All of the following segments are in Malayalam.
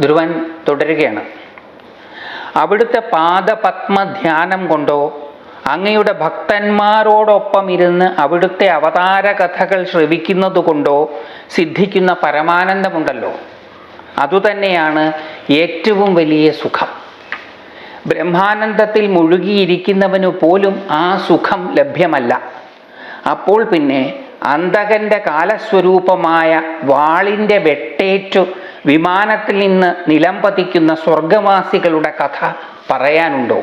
ധ്രുവൻ തുടരുകയാണ്. അവിടുത്തെ പാദപത്മധ്യാനം കൊണ്ടോ അങ്ങയുടെ ഭക്തന്മാരോടൊപ്പം ഇരുന്ന് അവിടുത്തെ അവതാര കഥകൾ ശ്രവിക്കുന്നതുകൊണ്ടോ സിദ്ധിക്കുന്ന പരമാനന്ദമുണ്ടല്ലോ. അതുതന്നെയാണ് ഏറ്റവും വലിയ സുഖം. ബ്രഹ്മാനന്ദത്തിൽ മുഴുകിയിരിക്കുന്നവനു പോലും ആ സുഖം ലഭ്യമല്ല. അപ്പോൾ പിന്നെ അന്തകന്റെ കാലസ്വരൂപമായ വാളിന്റെ വെട്ടേറ്റു വിമാനത്തിൽ നിന്ന് നിലംപതിക്കുന്ന സ്വർഗവാസികളുടെ കഥ പറയാനുണ്ടോ?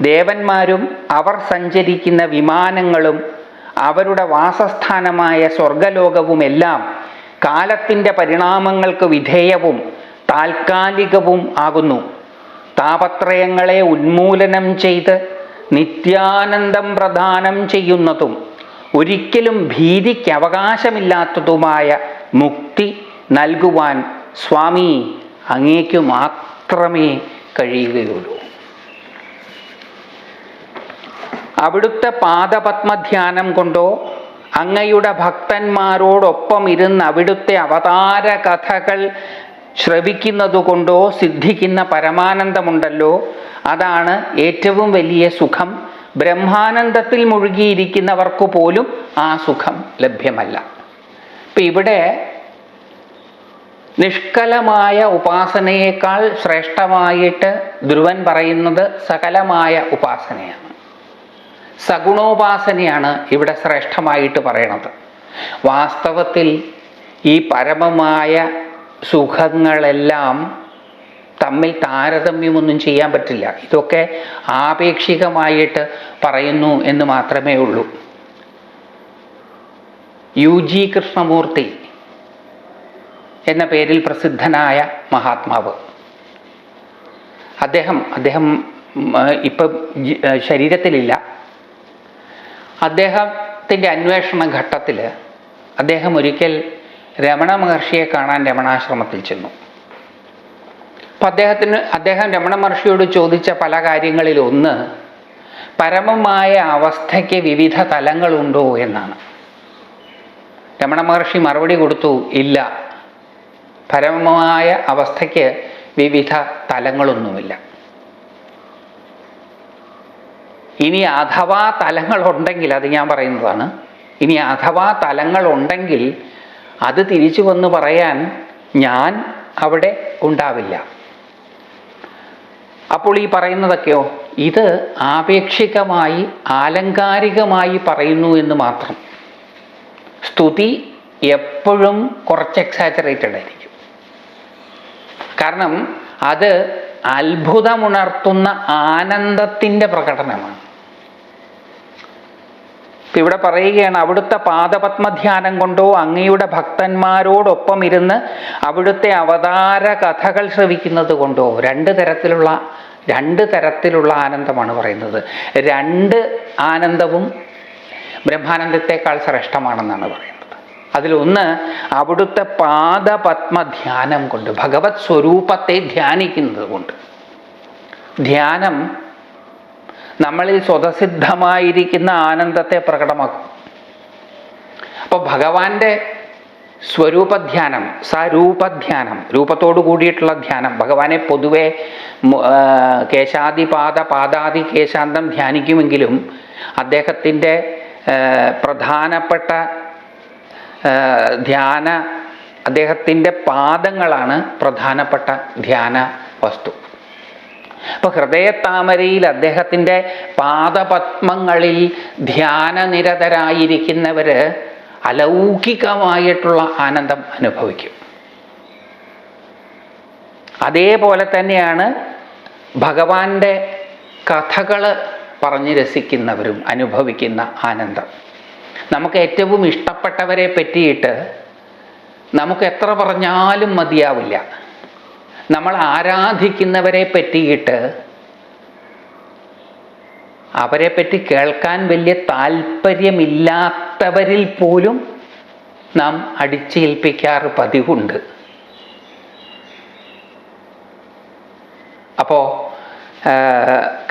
ദേവന്മാരും അവർ സഞ്ചരിക്കുന്ന വിമാനങ്ങളും അവരുടെ വാസസ്ഥാനമായ സ്വർഗലോകവുമെല്ലാം കാലത്തിന്റെ പരിണാമങ്ങൾക്ക് വിധേയവും താൽക്കാലികവും ആകുന്നു. താപത്രയങ്ങളെ ഉന്മൂലനം ചെയ്ത് നിത്യാനന്ദം പ്രദാനം ചെയ്യുന്നതും ഒരിക്കലും ഭീതിക്ക് അവകാശമില്ലാത്തതുമായ മുക്തി നൽകുവാൻ സ്വാമി അങ്ങേക്ക് മാത്രമേ കഴിയുകയുള്ളൂ. അവിടുത്തെ പാദപത്മധ്യാനം കൊണ്ടോ അങ്ങയുടെ ഭക്തന്മാരോടൊപ്പം ഇരുന്ന് അവിടുത്തെ അവതാര കഥകൾ ശ്രവിക്കുന്നതുകൊണ്ടോ സിദ്ധിക്കുന്ന പരമാനന്ദമുണ്ടല്ലോ. അതാണ് ഏറ്റവും വലിയ സുഖം. ബ്രഹ്മാനന്ദത്തിൽ മുഴുകിയിരിക്കുന്നവർക്ക് പോലും ആ സുഖം ലഭ്യമല്ല. ഇപ്പം ഇവിടെ നിഷ്കലമായ ഉപാസനയേക്കാൾ ശ്രേഷ്ഠമായിട്ട് ധ്രുവൻ പറയുന്നത് സകലമായ ഉപാസനയാണ്. സഗുണോപാസനയാണ് ഇവിടെ ശ്രേഷ്ഠമായിട്ട് പറയണത്. വാസ്തവത്തിൽ ഈ പരമമായ സുഖങ്ങളെല്ലാം തമ്മിൽ താരതമ്യമൊന്നും ചെയ്യാൻ പറ്റില്ല. ഇതൊക്കെ ആപേക്ഷികമായിട്ട് പറയുന്നു എന്ന് മാത്രമേ ഉള്ളൂ. യു ജി കൃഷ്ണമൂർത്തി എന്ന പേരിൽ പ്രസിദ്ധനായ മഹാത്മാവ്. അദ്ദേഹം അദ്ദേഹം ഇപ്പം ശരീരത്തിലില്ല. അദ്ദേഹത്തിന്റെ അന്വേഷണ ഘട്ടത്തിൽ അദ്ദേഹം ഒരിക്കൽ രമണ മഹർഷിയെ കാണാൻ രമണാശ്രമത്തിൽ ചെന്നു. അപ്പം അദ്ദേഹത്തിന് അദ്ദേഹം രമണ മഹർഷിയോട് ചോദിച്ച പല കാര്യങ്ങളിൽ ഒന്ന് പരമമായ അവസ്ഥയ്ക്ക് വിവിധ തലങ്ങളുണ്ടോ എന്നാണ്. രമണ മഹർഷി മറുപടി കൊടുത്തു ഇല്ല. പരമമായ അവസ്ഥയ്ക്ക് വിവിധ തലങ്ങളൊന്നുമില്ല. ഇനി അഥവാ തലങ്ങളുണ്ടെങ്കിൽ അത് ഞാൻ പറയുന്നതാണ് ഇനി അഥവാ തലങ്ങളുണ്ടെങ്കിൽ അത് തിരിച്ചു വന്ന് പറയാൻ ഞാൻ അവിടെ ഉണ്ടാവില്ല. അപ്പോൾ ഈ പറയുന്നതൊക്കെയോ? ഇത് ആപേക്ഷികമായി ആലങ്കാരികമായി പറയുന്നു എന്ന് മാത്രം. സ്തുതി എപ്പോഴും കുറച്ച് എക്സാജറേറ്റഡ് ആയിരിക്കും. കാരണം അത് അത്ഭുതമുണർത്തുന്ന ആനന്ദത്തിന്റെ പ്രകടനമാണ്. ഇവിടെ പറയുകയാണ് അവിടുത്തെ പാദപത്മധ്യാനം കൊണ്ടോ അങ്ങയുടെ ഭക്തന്മാരോടൊപ്പം ഇരുന്ന് അവിടുത്തെ അവതാര കഥകൾ ശ്രവിക്കുന്നത് കൊണ്ടോ രണ്ട് തരത്തിലുള്ള രണ്ട് തരത്തിലുള്ള ആനന്ദമാണ് പറയുന്നത്. രണ്ട് ആനന്ദവും ബ്രഹ്മാനന്ദത്തെക്കാൾ ശ്രേഷ്ഠമാണെന്നാണ് പറയുന്നത്. അതിലൊന്ന് അവിടുത്തെ പാദപത്മധ്യാനം കൊണ്ട് ഭഗവത് സ്വരൂപത്തെ ധ്യാനിക്കുന്നത് കൊണ്ട്. ധ്യാനം നമ്മളിൽ സ്വതസിദ്ധമായിരിക്കുന്ന ആനന്ദത്തെ പ്രകടമാക്കും. അപ്പോൾ ഭഗവാന്റെ സ്വരൂപധ്യാനം സരൂപധ്യാനം രൂപത്തോടു കൂടിയിട്ടുള്ള ധ്യാനം ഭഗവാനെ പൊതുവെ കേശാദിപാദ പാദാദി കേശാന്തം ധ്യാനിക്കുമെങ്കിലും അദ്ദേഹത്തിന്റെ പ്രധാനപ്പെട്ട ധ്യാന അദ്ദേഹത്തിന്റെ പാദങ്ങളാണ് പ്രധാനപ്പെട്ട ധ്യാന വസ്തു. അപ്പോൾ ഹൃദയത്താമരയിൽ അദ്ദേഹത്തിന്റെ പാദപത്മങ്ങളിൽ ധ്യാനനിരതരായിരിക്കുന്നവർ അലൗകികമായിട്ടുള്ള ആനന്ദം അനുഭവിക്കും. അതേപോലെ തന്നെയാണ് ഭഗവാന്റെ കഥകൾ പറഞ്ഞു രസിക്കുന്നവരും അനുഭവിക്കുന്ന ആനന്ദം. നമുക്ക് ഏറ്റവും ഇഷ്ടപ്പെട്ടവരെ പറ്റിയിട്ട് നമുക്ക് എത്ര പറഞ്ഞാലും മതിയാവില്ല. നമ്മൾ ആരാധിക്കുന്നവരെ പറ്റിയിട്ട് അവരെ പറ്റി കേൾക്കാൻ വലിയ താല്പര്യമില്ലാത്തവരിൽ പോലും നാം അടിച്ചേൽപ്പിക്കാറ് പതിവുണ്ട്. അപ്പോൾ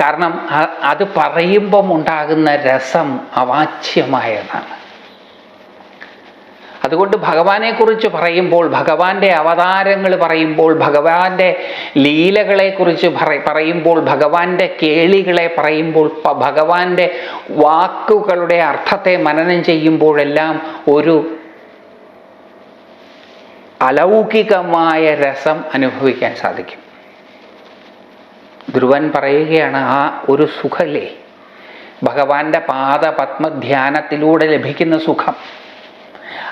കാരണം അത് പറയുമ്പം ഉണ്ടാകുന്ന രസം അവാച്യമായതാണ്. അതുകൊണ്ട് ഭഗവാനെക്കുറിച്ച് പറയുമ്പോൾ ഭഗവാന്റെ അവതാരങ്ങൾ പറയുമ്പോൾ ഭഗവാന്റെ ലീലകളെക്കുറിച്ച് പറ- പറയുമ്പോൾ ഭഗവാന്റെ കേളികളെ പറയുമ്പോൾ ഭഗവാന്റെ വാക്കുകളുടെ അർത്ഥത്തെ മനനം ചെയ്യുമ്പോഴെല്ലാം ഒരു അലൗകികമായ രസം അനുഭവിക്കാൻ സാധിക്കും. ധ്രുവൻ പറയുകയാണ് ആ ഒരു സുഖല്ലേ? ഭഗവാന്റെ പാദപത്മധ്യാനത്തിലൂടെ ലഭിക്കുന്ന സുഖം.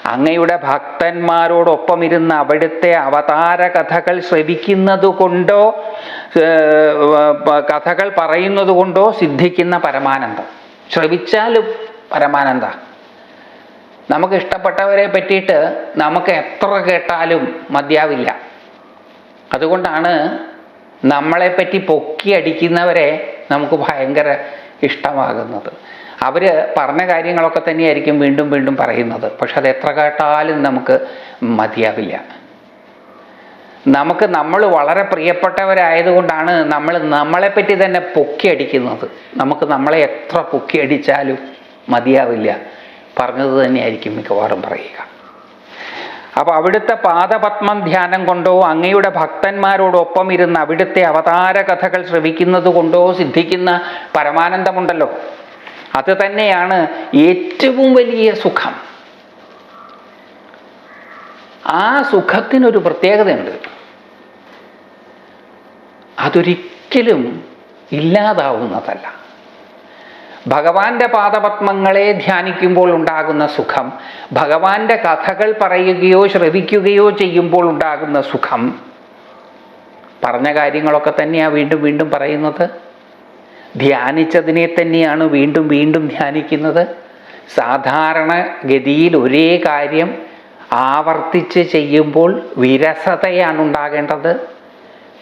അങ്ങയുടെ ഭക്തന്മാരോടൊപ്പം ഇരുന്ന് അവിടുത്തെ അവതാര കഥകൾ ശ്രവിക്കുന്നത് കൊണ്ടോ കഥകൾ പറയുന്നത് കൊണ്ടോ സിദ്ധിക്കുന്ന പരമാനന്ദം. ശ്രവിച്ചാലും പരമാനന്ദ. നമുക്ക് ഇഷ്ടപ്പെട്ടവരെ പറ്റിയിട്ട് നമുക്ക് എത്ര കേട്ടാലും മതിയാവില്ല. അതുകൊണ്ടാണ് നമ്മളെപ്പറ്റി പൊക്കി അടിക്കുന്നവരെ നമുക്ക് ഭയങ്കര ഇഷ്ടമാകുന്നത്. അവർ പറഞ്ഞ കാര്യങ്ങളൊക്കെ തന്നെയായിരിക്കും വീണ്ടും വീണ്ടും പറയുന്നത്. പക്ഷെ അത് എത്ര കേട്ടാലും നമുക്ക് മതിയാവില്ല. നമുക്ക് നമ്മൾ വളരെ പ്രിയപ്പെട്ടവരായതുകൊണ്ടാണ് നമ്മൾ നമ്മളെപ്പറ്റി തന്നെ പൊക്കി അടിക്കുന്നത്. നമുക്ക് നമ്മളെ എത്ര പൊക്കി അടിച്ചാലും മതിയാവില്ല. പറഞ്ഞത് തന്നെയായിരിക്കും മിക്കവാറും പറയുക. അപ്പോൾ അവിടുത്തെ പാദപത്മം ധ്യാനം കൊണ്ടോ അങ്ങയുടെ ഭക്തന്മാരോടൊപ്പം ഇരുന്ന് അവിടുത്തെ അവതാര കഥകൾ ശ്രവിക്കുന്നത് കൊണ്ടോ സിദ്ധിക്കുന്ന പരമാനന്ദമുണ്ടല്ലോ. അത് തന്നെയാണ് ഏറ്റവും വലിയ സുഖം. ആ സുഖത്തിനൊരു പ്രത്യേകതയുണ്ട്. അതൊരിക്കലും ഇല്ലാതാവുന്നതല്ല. ഭഗവാന്റെ പാദപത്മങ്ങളെ ധ്യാനിക്കുമ്പോൾ ഉണ്ടാകുന്ന സുഖം ഭഗവാന്റെ കഥകൾ പറയുകയോ ശ്രവിക്കുകയോ ചെയ്യുമ്പോൾ ഉണ്ടാകുന്ന സുഖം. പറഞ്ഞ കാര്യങ്ങളൊക്കെ തന്നെയാണ് വീണ്ടും വീണ്ടും പറയുന്നത്. ധ്യാനിച്ചതിനെ തന്നെയാണ് വീണ്ടും വീണ്ടും ധ്യാനിക്കുന്നത്. സാധാരണ ഗതിയിൽ ഒരേ കാര്യം ആവർത്തിച്ച് ചെയ്യുമ്പോൾ വിരസതയാണ് ഉണ്ടാകേണ്ടത്.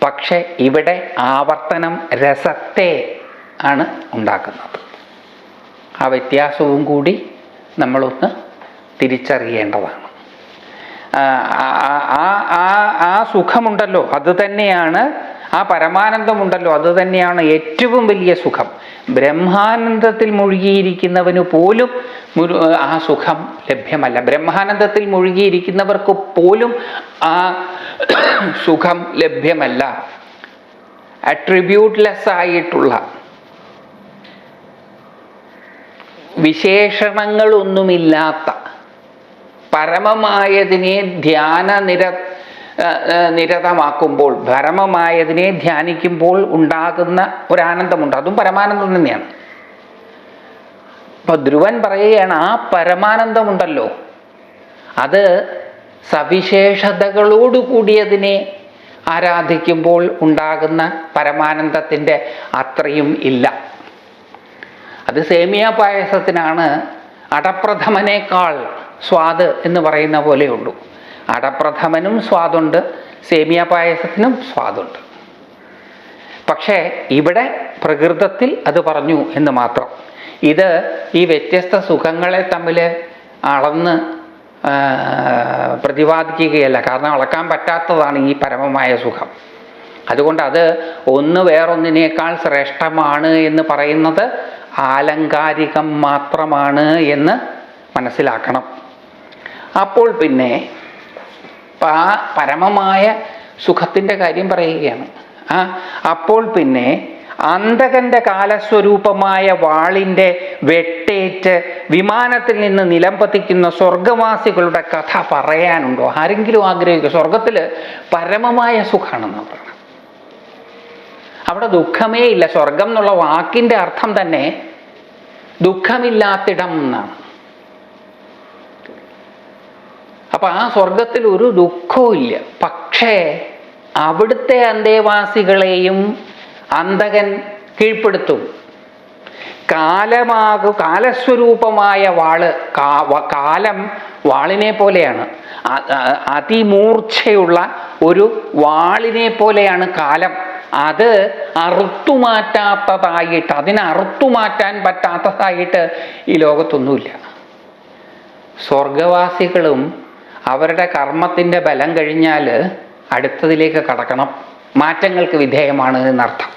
പക്ഷെ ഇവിടെ ആവർത്തനം രസത്തെ ആണ് ഉണ്ടാക്കുന്നത്. ആ വ്യത്യാസവും കൂടി നമ്മളൊന്ന് തിരിച്ചറിയേണ്ടതാണ്. ആ ആ- ആ- സുഖമുണ്ടല്ലോ അത് തന്നെയാണ് ആ പരമാനന്ദമുണ്ടല്ലോ അത് തന്നെയാണ് ഏറ്റവും വലിയ സുഖം. ബ്രഹ്മാനന്ദത്തിൽ മുഴുകിയിരിക്കുന്നവന് പോലും ആ സുഖം ലഭ്യമല്ല. ബ്രഹ്മാനന്ദത്തിൽ മുഴുകിയിരിക്കുന്നവർക്ക് പോലും ആ സുഖം ലഭ്യമല്ല. അട്രിബ്യൂട്ട്ലെസ് ആയിട്ടുള്ള വിശേഷണങ്ങളൊന്നുമില്ലാത്ത പരമമായതിനെ ധ്യാന നിര നിരതമാക്കുമ്പോൾ പരമമായതിനെ ധ്യാനിക്കുമ്പോൾ ഉണ്ടാകുന്ന ഒരാനന്ദമുണ്ട്. അതും പരമാനന്ദം തന്നെയാണ്. അപ്പൊ ധ്രുവൻ പറയുകയാണ് ആ പരമാനന്ദമുണ്ടല്ലോ. അത് സവിശേഷതകളോടുകൂടിയതിനെ ആരാധിക്കുമ്പോൾ ഉണ്ടാകുന്ന പരമാനന്ദത്തിന്റെ അത്രയും ഇല്ല. അത് സേമിയ പായസത്തിനാണ് അടപ്രഥമനേക്കാൾ സ്വാദ് എന്ന് പറയുന്ന പോലെയുള്ളൂ അടപ്രഥമനും സ്വാദുണ്ട് സേമിയ പായസത്തിനും സ്വാദുണ്ട്. പക്ഷേ ഇവിടെ പ്രകൃതത്തിൽ അത് പറഞ്ഞു എന്ന് മാത്രം. ഇത് ഈ വ്യത്യസ്ത സുഖങ്ങളെ തമ്മിൽ അളന്ന് പ്രതിപാദിക്കുകയല്ല. കാരണം അളക്കാൻ പറ്റാത്തതാണ് ഈ പരമമായ സുഖം. അതുകൊണ്ട് അത് ഒന്ന് വേറൊന്നിനേക്കാൾ ശ്രേഷ്ഠമാണ് എന്ന് പറയുന്നത് ആലങ്കാരികം മാത്രമാണ് എന്ന് മനസ്സിലാക്കണം. അപ്പോൾ പിന്നെ ആ പരമമായ സുഖത്തിന്റെ കാര്യം പറയുകയാണ്. ആ അപ്പോൾ പിന്നെ അന്തകന്റെ കാലസ്വരൂപമായ വാളിന്റെ വെട്ടേറ്റ് വിമാനത്തിൽ നിന്ന് നിലംപതിക്കുന്ന സ്വർഗവാസികളുടെ കഥ പറയാനുണ്ടോ? ആരെങ്കിലും ആഗ്രഹിക്കുക സ്വർഗത്തിൽ പരമമായ സുഖമാണെന്ന് പറയുന്നത് അവിടെ ദുഃഖമേ ഇല്ല. സ്വർഗം എന്നുള്ള വാക്കിന്റെ അർത്ഥം തന്നെ ദുഃഖമില്ലാത്തിടം എന്നാണ്. അപ്പൊ ആ സ്വർഗത്തിൽ ഒരു ദുഃഖവും ഇല്ല. പക്ഷേ അവിടുത്തെ അന്തേവാസികളെയും അന്തകൻ കീഴ്പ്പെടുത്തും. കാലമാകു കാലസ്വരൂപമായ വാൾ കാലം വാളിനെ പോലെയാണ്. അതിമൂർച്ചയുള്ള ഒരു വാളിനെ പോലെയാണ് കാലം. അത് അറുത്തുമാറ്റാത്തതായിട്ട് അതിനെ അറുത്തുമാറ്റാൻ പറ്റാത്തതായിട്ട് ഈ ലോകത്തൊന്നുമില്ല. സ്വർഗവാസികളും അവരുടെ കർമ്മത്തിന്റെ ബലം കഴിഞ്ഞാൽ അടുത്തതിലേക്ക് കടക്കണം. മാറ്റങ്ങൾക്ക് വിധേയമാണ് എന്നർത്ഥം.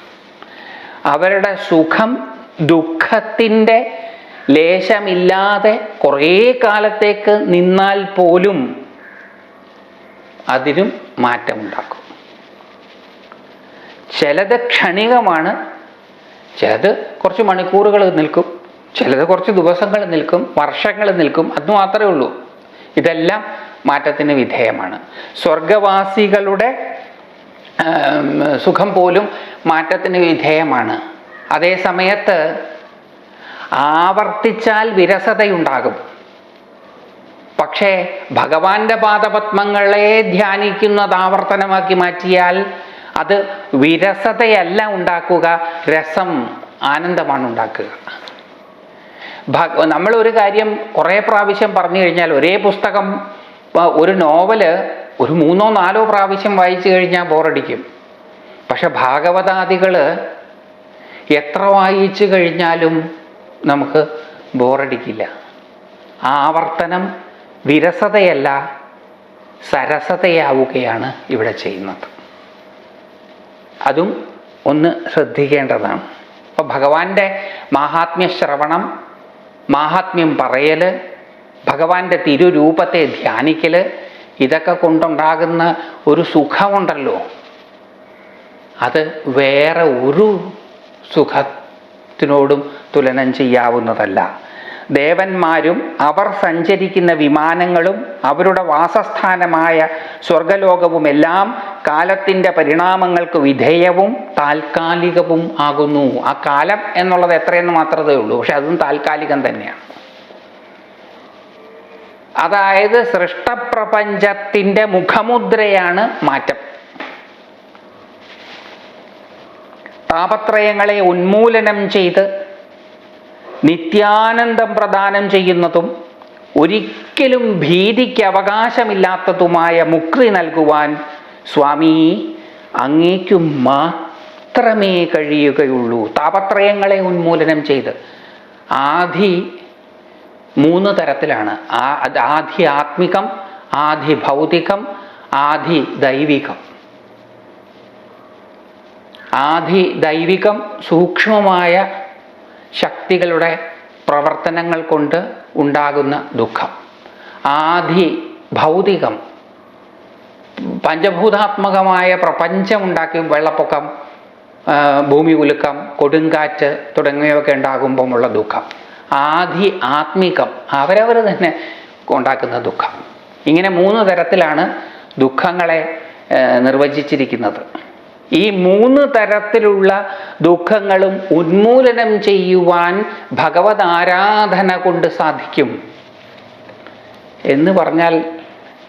അവരുടെ സുഖം ദുഃഖത്തിന്റെ ലേശമില്ലാതെ കുറേ കാലത്തേക്ക് നിന്നാൽ പോലും അതിനും മാറ്റമുണ്ടാക്കും. ചിലത് ക്ഷണികമാണ് ചിലത് കുറച്ച് മണിക്കൂറുകൾ നിൽക്കും ചിലത് കുറച്ച് ദിവസങ്ങൾ നിൽക്കും വർഷങ്ങൾ നിൽക്കും അത് മാത്രമേ ഉള്ളൂ. ഇതെല്ലാം മാറ്റത്തിന് വിധേയമാണ്. സ്വർഗവാസികളുടെ സുഖം പോലും മാറ്റത്തിന് വിധേയമാണ്. അതേ സമയത്ത് ആവർത്തിച്ചാൽ വിരസതയുണ്ടാകും. പക്ഷേ ഭഗവാന്റെ പാദപത്മങ്ങളെ ധ്യാനിക്കുന്നത് ആവർത്തനമാക്കി മാറ്റിയാൽ അത് വിരസതയല്ല ഉണ്ടാക്കുക രസം ആനന്ദമാണ് ഉണ്ടാക്കുക. നമ്മൾ ഒരു കാര്യം കുറേ പ്രാവശ്യം പറഞ്ഞു കഴിഞ്ഞാൽ ഒരേ പുസ്തകം ഒരു നോവൽ ഒരു മൂന്നോ നാലോ പ്രാവശ്യം വായിച്ചു കഴിഞ്ഞാൽ ബോറടിക്കും. പക്ഷെ ഭാഗവതാദികൾ എത്ര വായിച്ചു കഴിഞ്ഞാലും നമുക്ക് ബോറടിക്കില്ല. ആവർത്തനം വിരസതയല്ല സരസതയാവുകയാണ് ഇവിടെ ചെയ്യുന്നത്. അതും ഒന്ന് ശ്രദ്ധിക്കേണ്ടതാണ്. അപ്പോൾ ഭഗവാന്റെ മാഹാത്മ്യ ശ്രവണം മാഹാത്മ്യം പറയൽ ഭഗവാന്റെ തിരുരൂപത്തെ ധ്യാനിക്കൽ ഇതൊക്കെ കൊണ്ടുണ്ടാകുന്ന ഒരു സുഖമുണ്ടല്ലോ. അത് വേറെ ഒരു സുഖത്തിനോടും തുലനം ചെയ്യാവുന്നതല്ല. ദേവന്മാരും അവർ സഞ്ചരിക്കുന്ന വിമാനങ്ങളും അവരുടെ വാസസ്ഥാനമായ സ്വർഗലോകവുമെല്ലാം കാലത്തിന്റെ പരിണാമങ്ങൾക്ക് വിധേയവും താൽക്കാലികവും ആകുന്നു. ആ കാലം എന്നുള്ളത് എത്രയെന്ന് മാത്രമേ ഉള്ളൂ. പക്ഷെ അതും താൽക്കാലികം തന്നെയാണ്. അതായത് സൃഷ്ടപ്രപഞ്ചത്തിന്റെ മുഖമുദ്രയാണ് മാറ്റം. താപത്രയങ്ങളെ ഉന്മൂലനം ചെയ്ത് നിത്യാനന്ദം പ്രദാനം ചെയ്യുന്നതും ഒരിക്കലും ഭീതിക്ക് അവകാശമില്ലാത്തതുമായ മുക്തി നൽകുവാൻ സ്വാമി അങ്ങേക്കു മാത്രമേ കഴിയുകയുള്ളൂ. താപത്രയങ്ങളെ ഉന്മൂലനം ചെയ്ത്. ആധി മൂന്ന് തരത്തിലാണ്. ആധി ആത്മികം ആധി ഭൗതികം ആധി ദൈവികം. ആധി ദൈവികം സൂക്ഷ്മമായ ശക്തികളുടെ പ്രവർത്തനങ്ങൾ കൊണ്ട് ഉണ്ടാകുന്ന ദുഃഖം. ആധി ഭൗതികം പഞ്ചഭൂതാത്മകമായ പ്രപഞ്ചമുണ്ടാക്കി വെള്ളപ്പൊക്കം ഭൂമി ഉലുക്കം കൊടുങ്കാറ്റ് തുടങ്ങിയവയൊക്കെ ഉണ്ടാകുമ്പോഴുള്ള ദുഃഖം. ആദി ആത്മികം അവരവർ തന്നെ ഉണ്ടാക്കുന്ന ദുഃഖം. ഇങ്ങനെ മൂന്ന് തരത്തിലാണ് ദുഃഖങ്ങളെ നിർവചിച്ചിരിക്കുന്നത്. ഈ മൂന്ന് തരത്തിലുള്ള ദുഃഖങ്ങളും ഉന്മൂലനം ചെയ്യുവാൻ ഭഗവത് ആരാധന കൊണ്ട് സാധിക്കും. എന്ന് പറഞ്ഞാൽ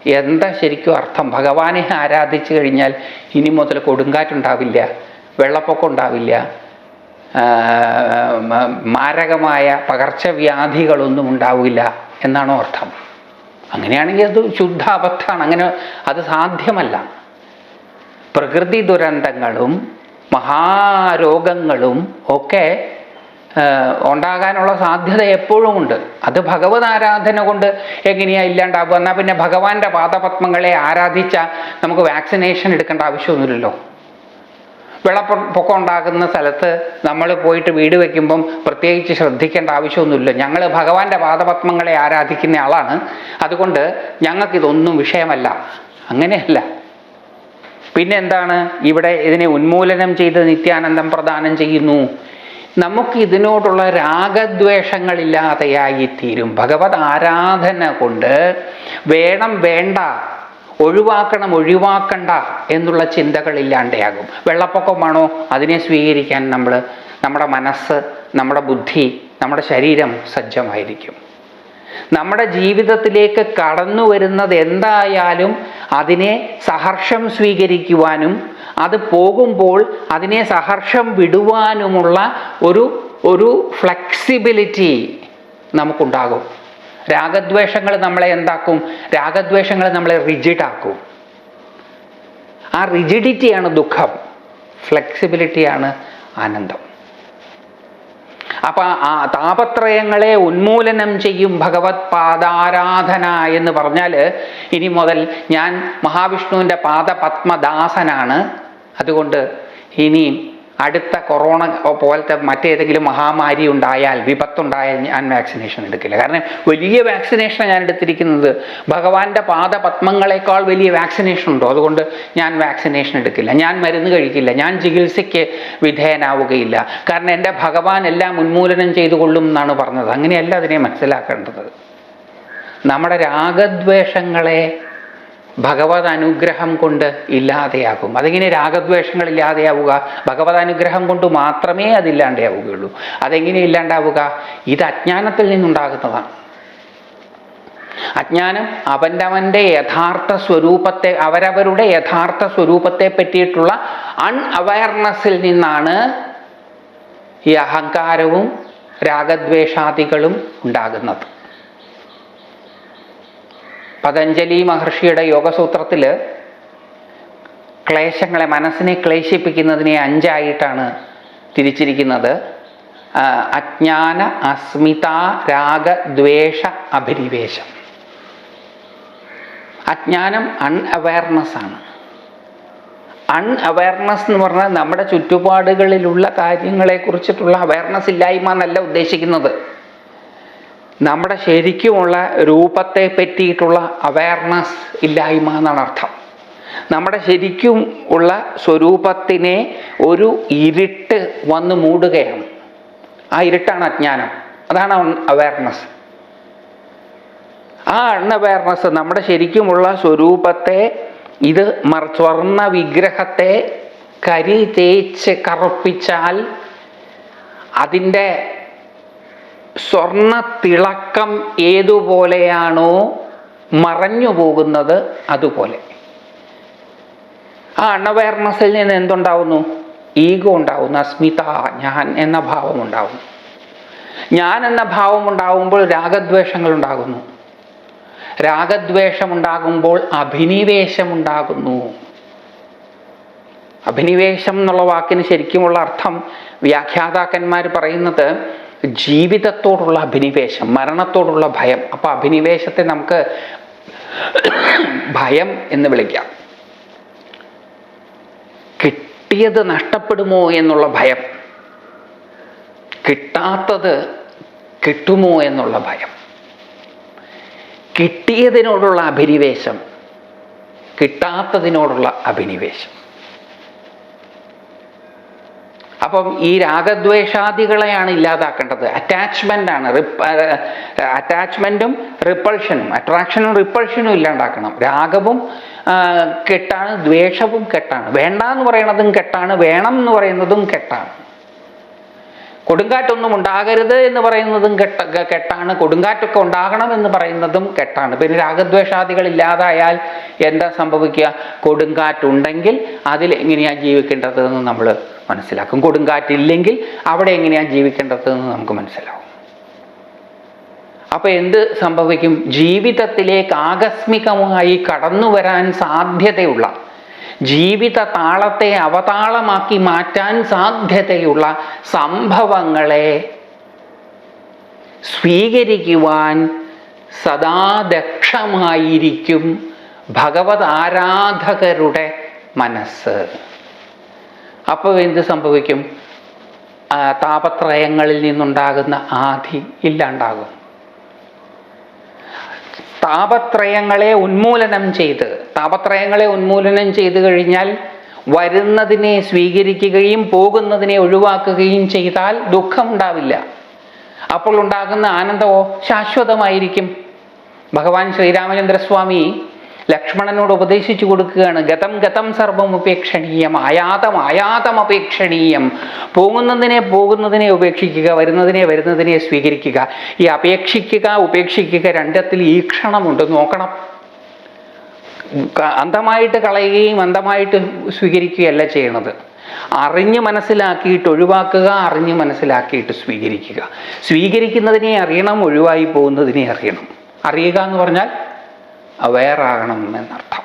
എന്താ ശരിക്കും അർത്ഥം? ഭഗവാനെ ആരാധിച്ചു കഴിഞ്ഞാൽ ഇനി മുതൽ കൊടുങ്കാറ്റുണ്ടാവില്ല വെള്ളപ്പൊക്കം ഉണ്ടാവില്ല മാരകമായ പകർച്ചവ്യാധികളൊന്നും ഉണ്ടാവില്ല എന്നാണോ അർത്ഥം? അങ്ങനെയാണെങ്കിൽ അത് ശുദ്ധ അബദ്ധമാണ്. അങ്ങനെ അത് സാധ്യമല്ല. പ്രകൃതി ദുരന്തങ്ങളും മഹാരോഗങ്ങളും ഒക്കെ ഉണ്ടാകാനുള്ള സാധ്യത എപ്പോഴും ഉണ്ട് അത് ഭഗവത് ആരാധന കൊണ്ട് എങ്ങനെയാ ഇല്ലാണ്ടാവുക? എന്നാൽ പിന്നെ ഭഗവാന്റെ പാദപത്മങ്ങളെ ആരാധിച്ച നമുക്ക് വാക്സിനേഷൻ എടുക്കേണ്ട ആവശ്യമൊന്നുമില്ലല്ലോ. വെള്ളപ്പൊക്കം ഉണ്ടാകുന്ന സ്ഥലത്ത് നമ്മൾ പോയിട്ട് വീട് വെക്കുമ്പം പ്രത്യേകിച്ച് ശ്രദ്ധിക്കേണ്ട ആവശ്യമൊന്നുമില്ല. ഞങ്ങൾ ഭഗവാന്റെ പാദപത്മങ്ങളെ ആരാധിക്കുന്ന ആളാണ്. അതുകൊണ്ട് ഞങ്ങൾക്കിതൊന്നും വിഷയമല്ല. അങ്ങനെയല്ല. പിന്നെ എന്താണ് ഇവിടെ ഇതിനെ ഉന്മൂലനം ചെയ്ത് നിത്യാനന്ദം പ്രദാനം ചെയ്യുന്നു. നമുക്ക് ഇതിനോടുള്ള രാഗദ്വേഷങ്ങളില്ലാതെയായി തീരും. ഭഗവത് ആരാധന കൊണ്ട് വേണം വേണ്ട ഒഴിവാക്കണം ഒഴിവാക്കണ്ട എന്നുള്ള ചിന്തകളില്ലാണ്ടെയാകും വെള്ളപ്പൊക്കമാണോ അതിനെ സ്വീകരിക്കാൻ നമ്മൾ നമ്മുടെ മനസ്സ് നമ്മുടെ ബുദ്ധി നമ്മുടെ ശരീരം സജ്ജമായിരിക്കും. നമ്മുടെ ജീവിതത്തിലേക്ക് കടന്നു വരുന്നത് എന്തായാലും അതിനെ സഹർഷം സ്വീകരിക്കുവാനും അത് പോകുമ്പോൾ അതിനെ സഹർഷം വിടുവാനുമുള്ള ഒരു ഒരു ഫ്ലെക്സിബിലിറ്റി നമുക്കുണ്ടാകും. രാഗദ്വേഷങ്ങൾ നമ്മളെ എന്താക്കും? രാഗദ്വേഷങ്ങൾ നമ്മളെ റിജിഡാക്കും ആ റിജിഡിറ്റിയാണ് ദുഃഖം. ഫ്ലെക്സിബിലിറ്റിയാണ് ആനന്ദം. അപ്പൊ ആ താപത്രയങ്ങളെ ഉന്മൂലനം ചെയ്യും ഭഗവത് പാദാരാധന എന്ന് പറഞ്ഞാൽ ഇനി മുതൽ ഞാൻ മഹാവിഷ്ണുവിന്റെ പാദപത്മദാസനാണ്. അതുകൊണ്ട് ഇനിയും അടുത്ത കൊറോണ പോലത്തെ മറ്റേതെങ്കിലും മഹാമാരി ഉണ്ടായാൽ വിപത്തുണ്ടായാൽ ഞാൻ വാക്സിനേഷൻ എടുക്കില്ല. കാരണം വലിയ വാക്സിനേഷൻ ഞാൻ എടുത്തിരിക്കുന്നത് ഭഗവാന്റെ പാദപത്മങ്ങളെക്കാൾ വലിയ വാക്സിനേഷൻ ഉണ്ടോ? അതുകൊണ്ട് ഞാൻ വാക്സിനേഷൻ എടുക്കില്ല. ഞാൻ മരുന്ന് കഴിക്കില്ല. ഞാൻ ചികിത്സയ്ക്ക് വിധേയനാവുകയില്ല. കാരണം എന്റെ ഭഗവാൻ എല്ലാം ഉന്മൂലനം ചെയ്തു കൊള്ളും എന്നാണ് പറഞ്ഞത്. അങ്ങനെയല്ല അതിനെ മനസ്സിലാക്കേണ്ടത്. നമ്മുടെ രാഗദ്വേഷങ്ങളെ ഭഗവത് അനുഗ്രഹം കൊണ്ട് ഇല്ലാതെയാകും. അതെങ്ങനെ രാഗദ്വേഷങ്ങൾ ഇല്ലാതെയാവുക ഭഗവത് അനുഗ്രഹം കൊണ്ട് മാത്രമേ അതില്ലാണ്ടാവുകയുള്ളൂ. അതെങ്ങനെ ഇല്ലാണ്ടാവുക? ഇത് അജ്ഞാനത്തിൽ നിന്നുണ്ടാകുന്നതാണ്. അജ്ഞാനം അവന്റെ യഥാർത്ഥ സ്വരൂപത്തെ അവരവരുടെ യഥാർത്ഥ സ്വരൂപത്തെ പറ്റിയിട്ടുള്ള അൺ അവയർനെസ്സിൽ നിന്നാണ് ഈ അഹങ്കാരവും രാഗദ്വേഷാദികളും ഉണ്ടാകുന്നത്. പതഞ്ജലി മഹർഷിയുടെ യോഗസൂത്രത്തിൽ ക്ലേശങ്ങളെ മനസ്സിനെ ക്ലേശിപ്പിക്കുന്നതിനെ അഞ്ചായിട്ടാണ് തിരിച്ചിരിക്കുന്നത്. അജ്ഞാന അസ്മിത രാഗദ്വേഷ അഭിനിവേശം. അജ്ഞാനം അൺഅവയർനെസ് ആണ്. അൺഅവയർനെസ് എന്ന് പറഞ്ഞാൽ നമ്മുടെ ചുറ്റുപാടുകളിലുള്ള കാര്യങ്ങളെ കുറിച്ചിട്ടുള്ള അവയർനെസ് ഇല്ലായ്മ എന്നല്ല ഉദ്ദേശിക്കുന്നത്. നമ്മുടെ ശരിക്കുമുള്ള രൂപത്തെ പറ്റിയിട്ടുള്ള അവയർനെസ് ഇല്ലായ്മ എന്നാണ് അർത്ഥം. നമ്മുടെ ശരിക്കും ഉള്ള സ്വരൂപത്തിനെ ഒരു ഇരുട്ട് വന്ന് മൂടുകയാണ്. ആ ഇരുട്ടാണ് അജ്ഞാനം. അതാണ് അവയർനെസ് ആ അൺഅവയർനെസ് നമ്മുടെ ശരിക്കുമുള്ള സ്വരൂപത്തെ ഇത് സ്വർണ വിഗ്രഹത്തെ കരി തേച്ച് കറുപ്പിച്ചാൽ അതിന്റെ സ്വർണ തിളക്കം ഏതുപോലെയാണോ മറഞ്ഞു പോകുന്നത് അതുപോലെ. ആ അണവയർണസിൽ നിന്ന് എന്തുണ്ടാവുന്നു? ഈഗോ ഉണ്ടാവുന്നു അസ്മിത ഞാൻ എന്ന ഭാവം ഉണ്ടാവുന്നു. ഞാൻ എന്ന ഭാവം ഉണ്ടാകുമ്പോൾ രാഗദ്വേഷങ്ങൾ ഉണ്ടാകുന്നു. രാഗദ്വേഷം ഉണ്ടാകുമ്പോൾ അഭിനിവേശം ഉണ്ടാകുന്നു. അഭിനിവേശം എന്നുള്ള വാക്കിന് ശരിക്കുമുള്ള അർത്ഥം വ്യാഖ്യാതാക്കന്മാർ പറയുന്നത് ജീവിതത്തോടുള്ള അഭിനിവേശം മരണത്തോടുള്ള ഭയം. അപ്പോൾ അഭിനിവേശത്തെ നമുക്ക് ഭയം എന്ന് വിളിക്കാം. കിട്ടിയത് നഷ്ടപ്പെടുമോ എന്നുള്ള ഭയം. കിട്ടാത്തത് കിട്ടുമോ എന്നുള്ള ഭയം. കിട്ടിയതിനോടുള്ള അഭിനിവേശം കിട്ടാത്തതിനോടുള്ള അഭിനിവേശം. അപ്പം ഈ രാഗദ്വേഷാദികളെയാണ് ഇല്ലാതാക്കേണ്ടത്. അറ്റാച്ച്മെന്റ് ആണ്. അറ്റാച്ച്മെന്റും റിപ്പൾഷനും അട്രാക്ഷനും റിപ്പൾഷനും ഇല്ലാണ്ടാക്കണം. രാഗവും കെട്ടാണ് ദ്വേഷവും കെട്ടാണ്. വേണ്ട എന്ന് പറയുന്നതും കെട്ടാണ്. വേണം എന്ന് പറയുന്നതും കെട്ടാണ്. കൊടുങ്കാറ്റൊന്നും ഉണ്ടാകരുത് എന്ന് പറയുന്നതും കെട്ട കെട്ടാണ്. കൊടുങ്കാറ്റൊക്കെ ഉണ്ടാകണം എന്ന് പറയുന്നതും കെട്ടാണ്. പിന്നെ രാഗദ്വേഷാദികൾ ഇല്ലാതായാൽ എന്താ സംഭവിക്കുക? കൊടുങ്കാറ്റുണ്ടെങ്കിൽ അതിൽ എങ്ങനെയാണ് ജീവിക്കേണ്ടതെന്ന് നമ്മൾ മനസ്സിലാക്കും. കൊടുങ്കാറ്റില്ലെങ്കിൽ അവിടെ എങ്ങനെയാണ് ജീവിക്കേണ്ടതെന്ന് നമുക്ക് മനസ്സിലാവും. അപ്പോൾ എന്ത് സംഭവിക്കും? ജീവിതത്തിലേക്ക് ആകസ്മികമായി കടന്നു വരാൻ സാധ്യതയുള്ള ജീവിത താളത്തെ അവതാളമാക്കി മാറ്റാൻ സാധ്യതയുള്ള സംഭവങ്ങളെ സ്വീകരിക്കുവാൻ സദാ ദക്ഷമായിരിക്കും ഭഗവത് ആരാധകരുടെ മനസ്സ്. അപ്പോൾ എന്ത് സംഭവിക്കും? താപത്രയങ്ങളിൽ നിന്നുണ്ടാകുന്ന ആധി ഇല്ലാണ്ടാകും. താപത്രയങ്ങളെ ഉന്മൂലനം ചെയ്ത് താപത്രയങ്ങളെ ഉന്മൂലനം ചെയ്തു കഴിഞ്ഞാൽ വരുന്നതിനെ സ്വീകരിക്കുകയും പോകുന്നതിനെ ഒഴിവാക്കുകയും ചെയ്താൽ ദുഃഖമുണ്ടാവില്ല അപ്പോൾ ഉണ്ടാകുന്ന ആനന്ദമോ ശാശ്വതമായിരിക്കും. ഭഗവാൻ ശ്രീരാമചന്ദ്രസ്വാമി ലക്ഷ്മണനോട് ഉപദേശിച്ചു കൊടുക്കുകയാണ്. ഗതം ഗതം സർവം ഉപേക്ഷണീയം. ആയാതം ആയാതം അപേക്ഷണീയം. പോകുന്നതിനെ പോകുന്നതിനെ ഉപേക്ഷിക്കുക വരുന്നതിനെ വരുന്നതിനെ സ്വീകരിക്കുക. ഈ അപേക്ഷിക്കുക ഉപേക്ഷിക്കുക രണ്ടത്തിൽ ഈക്ഷണമുണ്ട് നോക്കണം. അന്ധമായിട്ട് കളയുകയും അന്ധമായിട്ട് സ്വീകരിക്കുകയല്ല ചെയ്യണത്. അറിഞ്ഞ് മനസ്സിലാക്കിയിട്ട് ഒഴിവാക്കുക അറിഞ്ഞ് മനസ്സിലാക്കിയിട്ട് സ്വീകരിക്കുക. സ്വീകരിക്കുന്നതിനെ അറിയണം ഒഴിവായി പോകുന്നതിനെ അറിയണം. അറിയുക എന്ന് പറഞ്ഞാൽ അവെയർ ആകണം എന്നർത്ഥം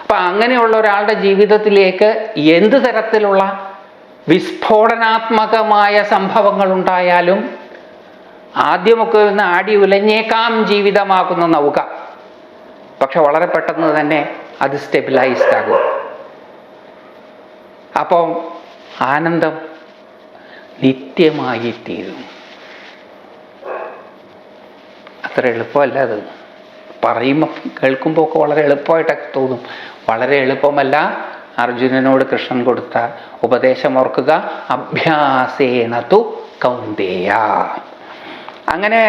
അപ്പം അങ്ങനെയുള്ള ഒരാളുടെ ജീവിതത്തിലേക്ക് എന്ത് തരത്തിലുള്ള വിസ്ഫോടനാത്മകമായ സംഭവങ്ങൾ ഉണ്ടായാലും ആദ്യമൊക്കെ ഒന്ന് ആടി ഉലഞ്ഞേക്കാം ജീവിതമാക്കുന്ന നൗക. പക്ഷെ വളരെ പെട്ടെന്ന് തന്നെ അത് സ്റ്റെബിലൈസ്ഡ് ആകും. അപ്പം ആനന്ദം നിത്യമായി തീരും അത്ര എളുപ്പമല്ല അത്. പറയുമ്പോൾ കേൾക്കുമ്പോൾ ഒക്കെ വളരെ എളുപ്പമായിട്ടൊക്കെ തോന്നും. വളരെ എളുപ്പമല്ല അർജുനനോട് കൃഷ്ണൻ കൊടുത്ത ഉപദേശം ഓർക്കുക. അഭ്യാസേനതു കൗന്ദേയ. അങ്ങനെ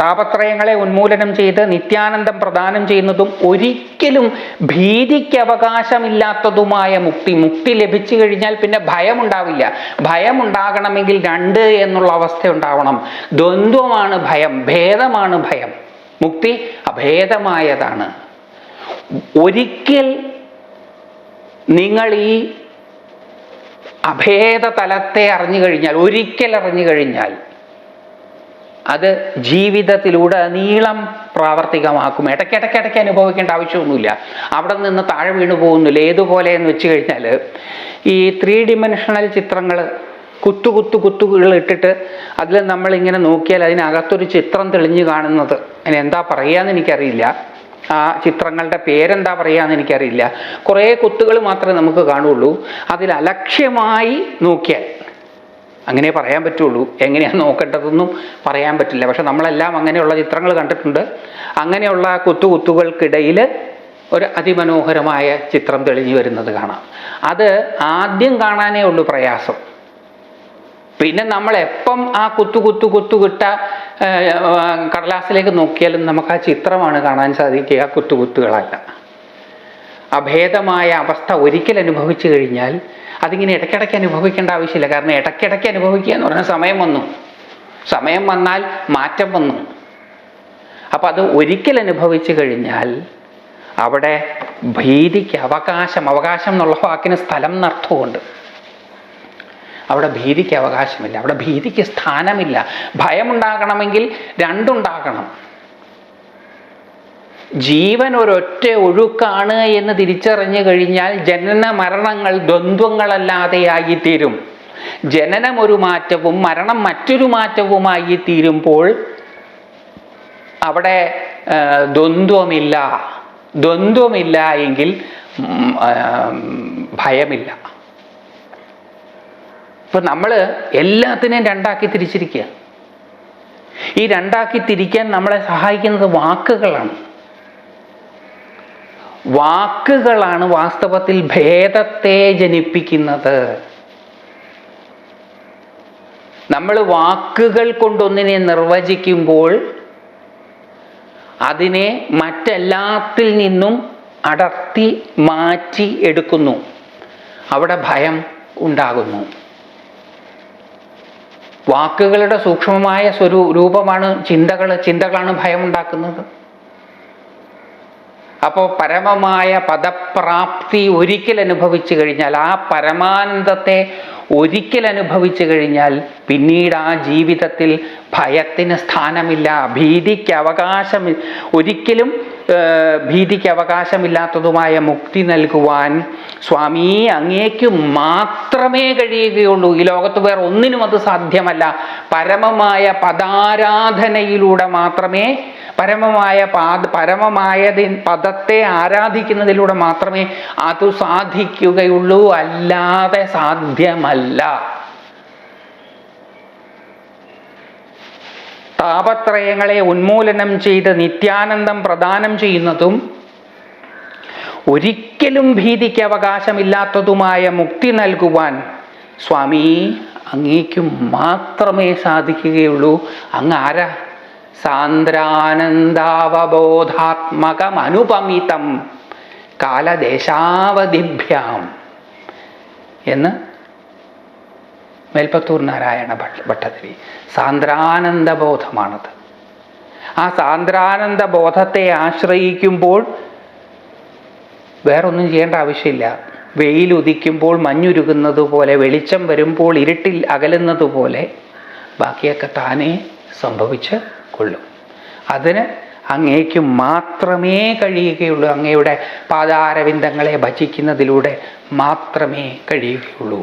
താപത്രയങ്ങളെ ഉന്മൂലനം ചെയ്ത് നിത്യാനന്ദം പ്രദാനം ചെയ്യുന്നതും ഒരിക്കലും ഭീതിക്ക് അവകാശമില്ലാത്തതുമായ മുക്തി മുക്തി ലഭിച്ചു കഴിഞ്ഞാൽ പിന്നെ ഭയമുണ്ടാവില്ല. ഭയമുണ്ടാകണമെങ്കിൽ രണ്ട് എന്നുള്ള അവസ്ഥ ഉണ്ടാവണം. ദ്വന്ദ്വമാണ് ഭയം ഭേദമാണ് ഭയം. മുക്തി അഭേദമായതാണ്. ഒരിക്കൽ നിങ്ങൾ ഈ അഭേദ തലത്തെ അറിഞ്ഞു കഴിഞ്ഞാൽ ഒരിക്കൽ അറിഞ്ഞു കഴിഞ്ഞാൽ അത് ജീവിതത്തിലൂടെ നീളം പ്രാവർത്തികമാക്കും. ഇടയ്ക്കിടയ്ക്ക് ഇടയ്ക്ക് അനുഭവിക്കേണ്ട ആവശ്യമൊന്നുമില്ല. അവിടെ നിന്ന് താഴെ വീണു പോകുന്നില്ല. ഏതുപോലെ എന്ന് വെച്ച് കഴിഞ്ഞാൽ ഈ ത്രീ ഡിമെൻഷണൽ ചിത്രങ്ങൾ കുത്തു കുത്തു കുത്തുകൾ ഇട്ടിട്ട് അതിൽ നമ്മളിങ്ങനെ നോക്കിയാൽ അതിനകത്തൊരു ചിത്രം തെളിഞ്ഞു കാണുന്നത്. അതിന് എന്താ പറയുകയെന്ന് എനിക്കറിയില്ല. ആ ചിത്രങ്ങളുടെ പേരെന്താ പറയുകയെന്ന് എനിക്കറിയില്ല. കുറേ കുത്തുകൾ മാത്രമേ നമുക്ക് കാണുള്ളൂ അതിൽ അലക്ഷ്യമായി നോക്കിയാൽ അങ്ങനെ പറയാൻ പറ്റുള്ളൂ. എങ്ങനെയാണ് നോക്കേണ്ടതെന്നും പറയാൻ പറ്റില്ല. പക്ഷെ നമ്മളെല്ലാം അങ്ങനെയുള്ള ചിത്രങ്ങൾ കണ്ടിട്ടുണ്ട്. അങ്ങനെയുള്ള കുത്തു കുത്തുകൾക്കിടയിൽ ഒരു അതിമനോഹരമായ ചിത്രം തെളിഞ്ഞു വരുന്നത് കാണാം. അത് ആദ്യം കാണാനേ ഉള്ളൂ പ്രയാസം. പിന്നെ നമ്മൾ എപ്പം ആ കുത്തു കുത്തു കുത്തു കിട്ട കടലാസിലേക്ക് നോക്കിയാലും നമുക്ക് ആ ചിത്രമാണ് കാണാൻ സാധിക്കുക. കുത്തുകുത്തുകളല്ല. കുത്തു കുത്തുകളല്ല അഭേദമായ അവസ്ഥ ഒരിക്കൽ അനുഭവിച്ചു കഴിഞ്ഞാൽ അതിങ്ങനെ ഇടയ്ക്കിടയ്ക്ക് അനുഭവിക്കേണ്ട ആവശ്യമില്ല. കാരണം ഇടയ്ക്കിടയ്ക്ക് അനുഭവിക്കുക എന്ന് പറഞ്ഞാൽ സമയം വന്നു. സമയം വന്നാൽ മാറ്റം വന്നു. അപ്പം അത് ഒരിക്കൽ അനുഭവിച്ചു കഴിഞ്ഞാൽ അവിടെ ഭീതിക്ക് അവകാശം അവകാശം എന്നുള്ള വാക്കിന് സ്ഥലം എന്നർത്ഥമുണ്ട്. അവിടെ ഭീതിക്ക് അവകാശമില്ല. അവിടെ ഭീതിക്ക് സ്ഥാനമില്ല. ഭയമുണ്ടാകണമെങ്കിൽ രണ്ടുണ്ടാകണം. ജീവൻ ഒരൊറ്റ ഒഴുക്കാണ് എന്ന് തിരിച്ചറിഞ്ഞു കഴിഞ്ഞാൽ ജനന മരണങ്ങൾ ദ്വന്ദ്വങ്ങളല്ലാതെ തീരും ജനനം ഒരു മാറ്റവും മരണം മറ്റൊരു മാറ്റവുമായി തീരുമ്പോൾ അവിടെ ദ്വന്ദ്വമില്ല. ദ്വന്ദ്വമില്ല എങ്കിൽ ഭയമില്ല. ഇപ്പൊ നമ്മൾ എല്ലാത്തിനെയും രണ്ടാക്കി തിരിച്ചിരിക്കുക. ഈ രണ്ടാക്കി തിരിക്കാൻ നമ്മളെ സഹായിക്കുന്നത് വാക്കുകളാണ്. വാക്കുകളാണ് വാസ്തവത്തിൽ ഭേദത്തെ ജനിപ്പിക്കുന്നത്. നമ്മൾ വാക്കുകൾ കൊണ്ടൊന്നിനെ നിർവചിക്കുമ്പോൾ അതിനെ മറ്റെല്ലാത്തിൽ നിന്നും അടർത്തി മാറ്റി എടുക്കുന്നു. അവിടെ ഭയം ഉണ്ടാകുന്നു. വാക്കുകളുടെ സൂക്ഷ്മമായ സ്വരൂ രൂപമാണ് ചിന്തകൾ ചിന്തകളാണ് ഭയം ഉണ്ടാക്കുന്നത് അപ്പോൾ പരമമായ പദപ്രാപ്തി ഒരിക്കൽ അനുഭവിച്ചു കഴിഞ്ഞാൽ ആ പരമാനന്ദത്തെ ഒരിക്കൽ അനുഭവിച്ചു കഴിഞ്ഞാൽ പിന്നീട് ആ ജീവിതത്തിൽ ഭയത്തിന് സ്ഥാനമില്ല ഭീതിക്ക് അവകാശം ഒരിക്കലും ഭീതിക്ക് അവകാശമില്ലാത്തതുമായ മുക്തി നൽകുവാൻ സ്വാമി അങ്ങേക്ക് മാത്രമേ കഴിയുകയുള്ളൂ. ഈ ലോകത്ത് വേറെ ഒന്നിനും അത് സാധ്യമല്ല. പരമമായ പദാരാധനയിലൂടെ മാത്രമേ പരമമായ പാദ പരമമായതി പദത്തെ ആരാധിക്കുന്നതിലൂടെ മാത്രമേ അത് സാധിക്കുകയുള്ളൂ. അല്ലാതെ സാധ്യമല്ല. താപത്രയങ്ങളെ ഉന്മൂലനം ചെയ്ത് നിത്യാനന്ദം പ്രദാനം ചെയ്യുന്നതും ഒരിക്കലും ഭീതിക്ക് അവകാശമില്ലാത്തതുമായ മുക്തി നൽകുവാൻ സ്വാമി അങ്ങേക്കും മാത്രമേ സാധിക്കുകയുള്ളൂ. അങ്ങ് ആരാ? സാന്ദ്രാനന്ദാവബോധാത്മകമനുപമിതം കാലദേശാവധിഭ്യാം എന്ന് മേൽപ്പത്തൂർ നാരായണ ഭട്ട ഭട്ടതിരി. സാന്ദ്രാനന്ദബോധമാണത്. ആ സാന്ദ്രാനന്ദ ബോധത്തെ ആശ്രയിക്കുമ്പോൾ വേറൊന്നും ചെയ്യേണ്ട ആവശ്യമില്ല. വെയിൽ ഉദിക്കുമ്പോൾ മഞ്ഞുരുകുന്നത് പോലെ വെളിച്ചം വരുമ്പോൾ ഇരുട്ടിൽ അകലുന്നത് പോലെ ബാക്കിയൊക്കെ താനേ സംഭവിച്ച് കൊള്ളും. അതിന് അങ്ങേക്ക് മാത്രമേ കഴിയുകയുള്ളൂ. അങ്ങയുടെ പാതാരവിന്ദങ്ങളെ ഭജിക്കുന്നതിലൂടെ മാത്രമേ കഴിയുകയുള്ളൂ.